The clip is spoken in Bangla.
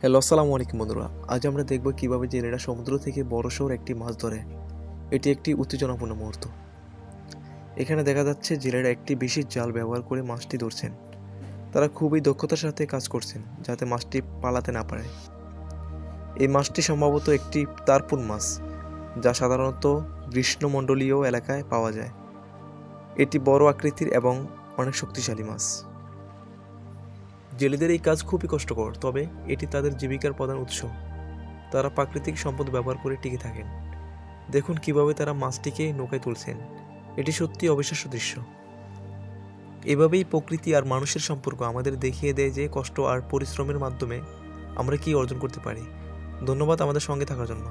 হ্যালো, আসসালামু আলাইকুম বন্ধুরা। আজ আমরা দেখব কীভাবে জেলেরা সমুদ্র থেকে বড়সড় একটি মাছ ধরে। এটি একটি উত্তেজনাপূর্ণ মুহূর্ত। এখানে দেখা যাচ্ছে জেলেরা একটি বিশেষ জাল ব্যবহার করে মাছটি ধরছেন। তারা খুবই দক্ষতার সাথে কাজ করছেন, যাতে মাছটি পালাতে না পারে। এই মাছটি সম্ভবত একটি তারপুন মাছ, যা সাধারণত গ্রীষ্মমণ্ডলীয় এলাকায় পাওয়া যায়। এটি বড় আকৃতির এবং অনেক শক্তিশালী মাছ। জেলেদের এই কাজ খুবই কষ্টকর, তবে এটি তাদের জীবিকার প্রধান উৎস। তারা প্রাকৃতিক সম্পদ ব্যবহার করে টিকে থাকেন। দেখুন কীভাবে তারা মাছটিকে নৌকায় তুলছেন। এটি সত্যি অবিশ্বাস্য দৃশ্য। এভাবেই প্রকৃতি আর মানুষের সম্পর্ক আমাদের দেখিয়ে দেয় যে কষ্ট আর পরিশ্রমের মাধ্যমে আমরা কী অর্জন করতে পারি। ধন্যবাদ আমাদের সঙ্গে থাকার জন্য।